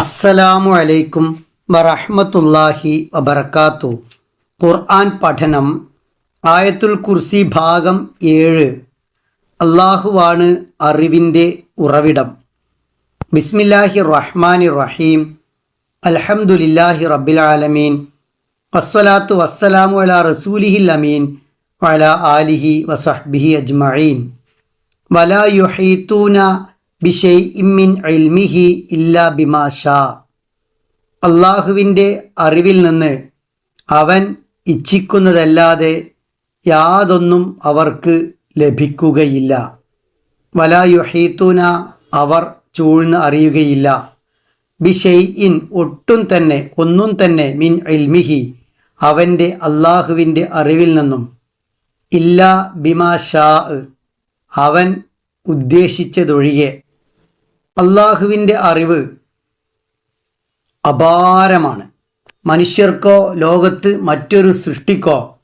അസ്സലാമു അലൈക്കും വറഹ്മത്തുള്ളാഹി വബർക്കാത്തു ഖുർആൻ പഠനം ആയത്തുൽ കുർസി ഭാഗം ഏഴ്. അള്ളാഹുവാണ് അറിവിന്റെ ഉറവിടം. ബിസ്മില്ലാഹി റഹ്മാനി റഹീം. അൽഹംദുലില്ലാഹി റബ്ബിൽ ആലമീൻ. വസ്സലാത്തു വസ്സലാമു അലാ റസൂലിഹി അമീൻ. വല ആലിഹി വസഹ്ബിഹി അജ്മഈൻ. വലാ യുഹീത്തൂന ബിഷൈഇം ഇമ്മിൻ അൽമിഹി ഇല്ലാ ബിമാഷ. അള്ളാഹുവിന്റെ അറിവിൽ നിന്ന് അവൻ ഇച്ഛിക്കുന്നതല്ലാതെ യാതൊന്നും അവർക്ക് ലഭിക്കുകയില്ല. വലാ യുഹീത്തൂന അവർ ചൂഴ്ന്ന് അറിയുകയില്ല. ബിഷെയ് ഇൻ ഒട്ടും തന്നെ ഒന്നും തന്നെ മിൻ ഇൽമിഹി അവന്റെ അള്ളാഹുവിന്റെ അറിവിൽ നിന്നും. ഇല്ലാ ബിമാ ഷാ അവൻ ഉദ്ദേശിച്ചതൊഴികെ. അള്ളാഹുവിന്റെ അറിവ് അപാരമാണ്. മനുഷ്യർക്കോ ലോകത്ത് മറ്റൊരു സൃഷ്ടിക്കോ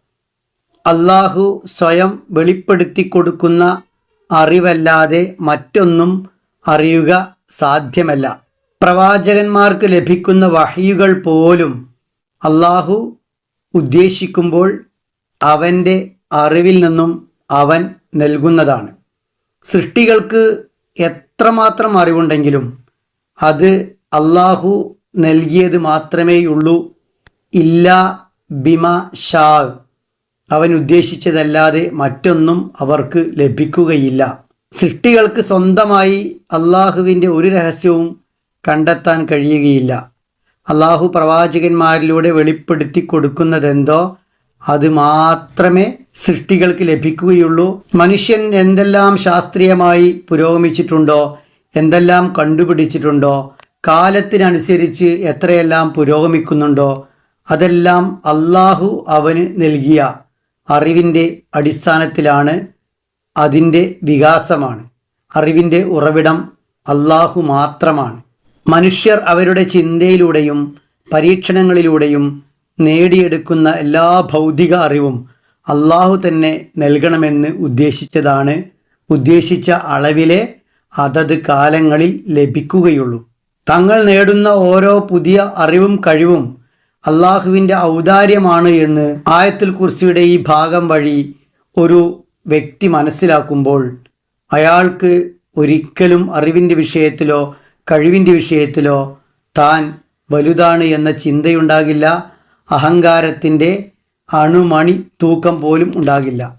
അള്ളാഹു സ്വയം വെളിപ്പെടുത്തി കൊടുക്കുന്ന അറിവല്ലാതെ മറ്റൊന്നും അറിയുക സാധ്യമല്ല. പ്രവാചകന്മാർക്ക് ലഭിക്കുന്ന വഹിയുകൾ പോലും അള്ളാഹു ഉദ്ദേശിക്കുമ്പോൾ അവന്റെ അറിവിൽ നിന്നും അവൻ നൽകുന്നതാണ്. സൃഷ്ടികൾക്ക് എത്രമാത്രം അറിവുണ്ടെങ്കിലും അത് അള്ളാഹു നൽകിയത് മാത്രമേയുള്ളൂ. ഇല്ല ബിമ ഷാ. അവൻ ഉദ്ദേശിച്ചതല്ലാതെ മറ്റൊന്നും അവർക്ക് ലഭിക്കുകയില്ല. സൃഷ്ടികൾക്ക് സ്വന്തമായി അള്ളാഹുവിന്റെ ഒരു രഹസ്യവും കണ്ടെത്താൻ കഴിയുകയില്ല. അള്ളാഹു പ്രവാചകന്മാരിലൂടെ വെളിപ്പെടുത്തി കൊടുക്കുന്നതെന്തോ? അത് മാത്രമേ സൃഷ്ടികൾക്ക് ലഭിക്കുകയുള്ളൂ. മനുഷ്യൻ എന്തെല്ലാം ശാസ്ത്രീയമായി പുരോഗമിച്ചിട്ടുണ്ടോ എന്തെല്ലാം കണ്ടുപിടിച്ചിട്ടുണ്ടോ കാലത്തിനനുസരിച്ച് എത്രയെല്ലാം പുരോഗമിക്കുന്നുണ്ടോ അതെല്ലാം അള്ളാഹു അവന് നൽകിയ അറിവിന്റെ അടിസ്ഥാനത്തിലാണ് അതിന്റെ വികാസമാണ്. അറിവിന്റെ ഉറവിടം അള്ളാഹു മാത്രമാണ്. മനുഷ്യർ അവരുടെ ചിന്തയിലൂടെയും പരീക്ഷണങ്ങളിലൂടെയും നേടിയെടുക്കുന്ന എല്ലാ ഭൗതിക അറിവും അള്ളാഹു തന്നെ നൽകണമെന്ന് ഉദ്ദേശിച്ചതാണ് ഉദ്ദേശിച്ച അളവിലെ അതത് കാലങ്ങളിൽ ലഭിക്കുകയുള്ളൂ. തങ്ങൾ നേടുന്ന ഓരോ പുതിയ അറിവും കഴിവും അള്ളാഹുവിന്റെ ഔദാര്യമാണ് എന്ന് ആയത്തുൽ കുർസിയുടെ ഈ ഭാഗം വഴി ഒരു വ്യക്തി മനസ്സിലാക്കുമ്പോൾ അയാൾക്ക് ഒരിക്കലും അറിവിന്റെ വിഷയത്തിലോ കഴിവിന്റെ വിഷയത്തിലോ താൻ വലുതാണ് എന്ന ചിന്തയുണ്ടാകില്ല. അഹങ്കാരത്തിന്റെ അണുമണി തൂക്കം പോലും ഉണ്ടാകില്ല.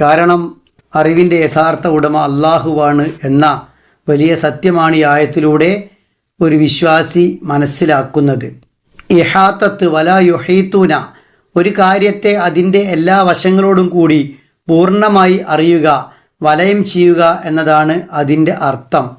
കാരണം അറിവിന്റെ യഥാർത്ഥ ഉടമ അള്ളാഹുവാണ് എന്ന വലിയ സത്യമാണ് ഈ ആയത്തിലൂടെ ഒരു വിശ്വാസി മനസ്സിലാക്കുന്നത്. ഇഹാത്തത്ത് വല യുഹീത്തൂന ഒരു കാര്യത്തെ അതിന്റെ എല്ലാ വശങ്ങളോടും കൂടി പൂർണമായി അറിയുക വലയം ചെയ്യുക എന്നതാണ് അതിന്റെ അർത്ഥം.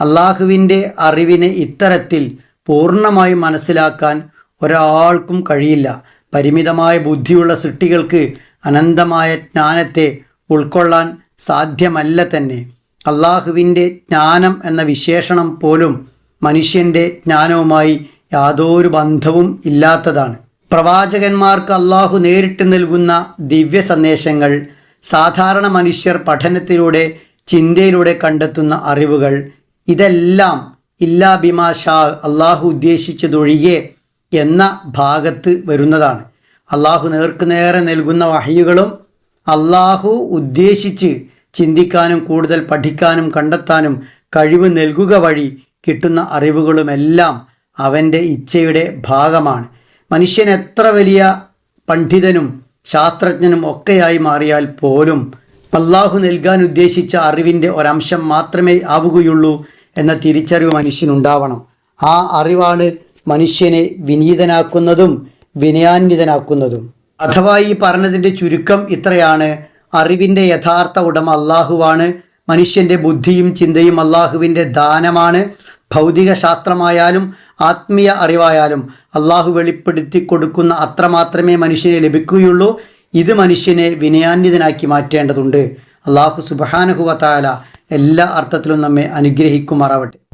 അള്ളാഹുവിന്റെ അറിവിനെ ഇത്തരത്തിൽ പൂർണമായി മനസ്സിലാക്കാൻ ഒരാൾക്കും കഴിയില്ല. പരിമിതമായ ബുദ്ധിയുള്ള സൃഷ്ടികൾക്ക് അനന്തമായ ജ്ഞാനത്തെ ഉൾക്കൊള്ളാൻ സാധ്യമല്ല തന്നെ. അള്ളാഹുവിന്റെ ജ്ഞാനം എന്ന വിശേഷണം പോലും മനുഷ്യന്റെ ജ്ഞാനവുമായി യാതൊരു ബന്ധവും ഇല്ലാത്തതാണ്. പ്രവാചകന്മാർക്ക് അള്ളാഹു നേരിട്ട് നൽകുന്ന ദിവ്യ സന്ദേശങ്ങൾ സാധാരണ മനുഷ്യർ പഠനത്തിലൂടെ ചിന്തയിലൂടെ കണ്ടെത്തുന്ന അറിവുകൾ ഇതെല്ലാം ഇല്ലാ ബിമാ ഷാ അള്ളാഹു ഉദ്ദേശിച്ചതൊഴികെ എന്ന ഭാഗത്ത് വരുന്നതാണ്. അള്ളാഹു നേർക്കുനേരെ നൽകുന്ന വഹയുകളും അള്ളാഹു ഉദ്ദേശിച്ച് ചിന്തിക്കാനും കൂടുതൽ പഠിക്കാനും കണ്ടെത്താനും കഴിവ് നൽകുക വഴി കിട്ടുന്ന അറിവുകളുമെല്ലാം അവന്റെ ഇച്ഛയുടെ ഭാഗമാണ്. മനുഷ്യൻ എത്ര വലിയ പണ്ഡിതനും ശാസ്ത്രജ്ഞനും ഒക്കെയായി മാറിയാൽ പോലും അള്ളാഹു നൽകാൻ ഉദ്ദേശിച്ച അറിവിന്റെ ഒരംശം മാത്രമേ ആവുകയുള്ളൂ എന്ന തിരിച്ചറിവ് മനുഷ്യനുണ്ടാവണം. ആ അറിവാണ് മനുഷ്യനെ വിനീതനാക്കുന്നതും വിനയാന്വിതനാക്കുന്നതും. അഥവാ ഈ പറഞ്ഞതിന്റെ ചുരുക്കം ഇത്രയാണ്. അറിവിന്റെ യഥാർത്ഥ ഉടമ അള്ളാഹുവാണ് മനുഷ്യന്റെ ബുദ്ധിയും ചിന്തയും അള്ളാഹുവിന്റെ ദാനമാണ്. ഭൗതിക ശാസ്ത്രമായാലും ആത്മീയ അറിവായാലും അള്ളാഹു വെളിപ്പെടുത്തി കൊടുക്കുന്ന അത്ര മാത്രമേ മനുഷ്യന് ലഭിക്കുകയുള്ളൂ. ഇത് മനുഷ്യനെ വിനയാന്വിതനാക്കി മാറ്റേണ്ടതുണ്ട്. അള്ളാഹു സുബഹാനഹുവത്തായ എല്ലാ അർത്ഥത്തിലും നമ്മെ അനുഗ്രഹിക്കുമാറാവട്ടെ.